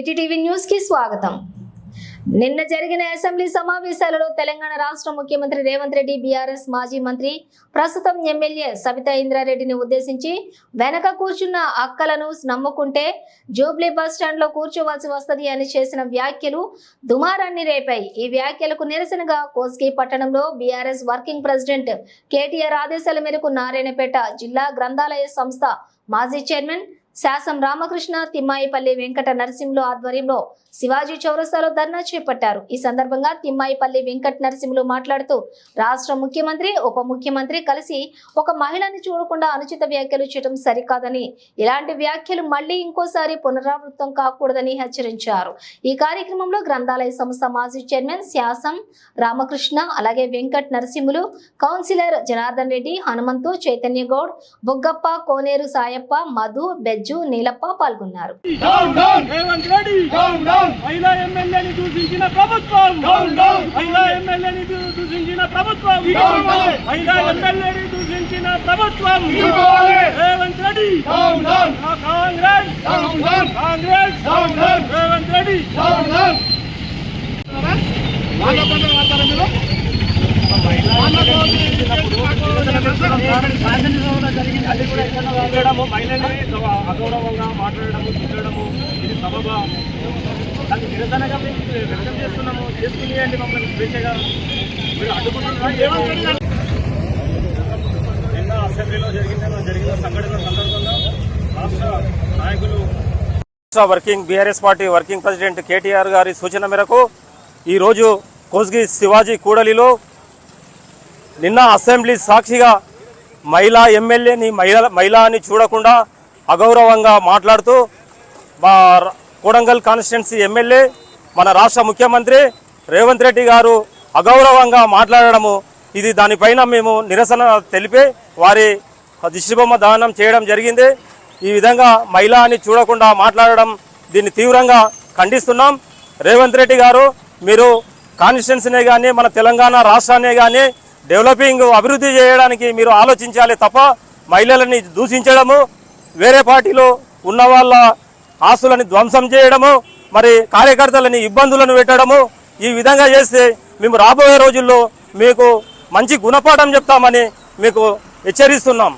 కేటీటీవీ న్యూస్కి స్వాగతం. నిన్న జరిగిన అసెంబ్లీ సమావేశాలలో తెలంగాణ రాష్ట్ర ముఖ్యమంత్రి రేవంత్ రెడ్డి బీఆర్ఎస్ మాజీ మంత్రి ప్రస్తుతం ఎమ్మెల్యే సబితా ఇంద్రారెడ్డిని ఉద్దేశించి వెనక కూర్చున్న అక్కలను నమ్ముకుంటే జూబ్లీ బస్ స్టాండ్లో కూర్చోవలసి వస్తది అని చేసిన వ్యాఖ్యలు దుమారాన్ని రేపాయి. ఈ వ్యాఖ్యలకు నిరసనగా కోస్కి పట్టణంలో బీఆర్ఎస్ వర్కింగ్ ప్రెసిడెంట్ కేటీఆర్ ఆదేశాల మేరకు నారాయణపేట జిల్లా గ్రంథాలయ సంస్థ మాజీ చైర్మన్ శాసం రామకృష్ణ తిమ్మాయిపల్లి వెంకట నరసింహులు ఆధ్వర్యంలో శివాజీ చౌరస్తాలో ధర్నా చేపట్టారు. ఈ సందర్భంగా తిమ్మాయిపల్లి వెంకట నరసింహులు మాట్లాడుతూ రాష్ట్ర ముఖ్యమంత్రి ఉప ముఖ్యమంత్రి కలిసి ఒక మహిళని చూడకుండా అనుచిత వ్యాఖ్యలు చేయడం సరికాదని ఇలాంటి వ్యాఖ్యలు మళ్ళీ ఇంకోసారి పునరావృతం కాకూడదని హెచ్చరించారు. ఈ కార్యక్రమంలో గ్రంథాలయ సంస్థ మాజీ చైర్మన్ శాసం రామకృష్ణ అలాగే వెంకట్ నరసింహులు కౌన్సిలర్ జనార్దన్ రెడ్డి హనుమంతు చైతన్య గౌడ్ బొగ్గప్ప కోనేరు సాయప్ప మధు బెజ్జు నీలప్ప పాల్గొన్నారు డౌన్ డౌన్ రేవంత్ రెడ్డి అగౌరవంగా మాట్లాడడము తిట్టడము ఇది సబబా. దాన్ని నిరసనగా మేము వ్యక్తం చేస్తున్నాము. చేసుకునియండి మమ్మల్ని స్వేచ్ఛగా. మీరు అడ్డుకుంటున్నారా నిన్న అసెంబ్లీలో జరిగిన జరిగిన సంఘటన సందర్భంగా రాష్ట్ర నాయకులు working BRS party working president KTR గారి సూచన మేరకు ఈరోజు కోస్గి శివాజీ కూడలిలో నిన్న అసెంబ్లీ సాక్షిగా మహిళా ఎమ్మెల్యేని మహిళ మహిళని చూడకుండా అగౌరవంగా మాట్లాడుతూ మా ర- కోడంగల్ కాన్స్టిట్యున్సీ ఎమ్మెల్యే మన రాష్ట్ర ముఖ్యమంత్రి రేవంత్ రెడ్డి గారు అగౌరవంగా మాట్లాడడము ఇది దానిపైన మేము నిరసన తెలిపి వారి దిష్టిబొమ్మ దానం చేయడం జరిగింది. ఈ విధంగా మహిళ అని చూడకుండా మాట్లాడడం దీన్ని తీవ్రంగా ఖండిస్తున్నాం. రేవంత్ రెడ్డి గారు మీరు కాన్స్టిట్యున్సీనే కానీ మన తెలంగాణ రాష్ట్రాన్ని కానీ డెవలపింగ్ అభివృద్ధి చేయడానికి మీరు ఆలోచించాలి తప్ప మహిళలని దూషించడము వేరే పార్టీలో ఉన్న వాళ్ళ ఆస్తులని ధ్వంసం చేయడము మరి కార్యకర్తలని ఇబ్బందులను పెట్టడము ఈ విధంగా చేస్తే మేము రాబోయే రోజుల్లో మీకు మంచి గుణపాఠం చెప్తామని మీకు హెచ్చరిస్తున్నాం.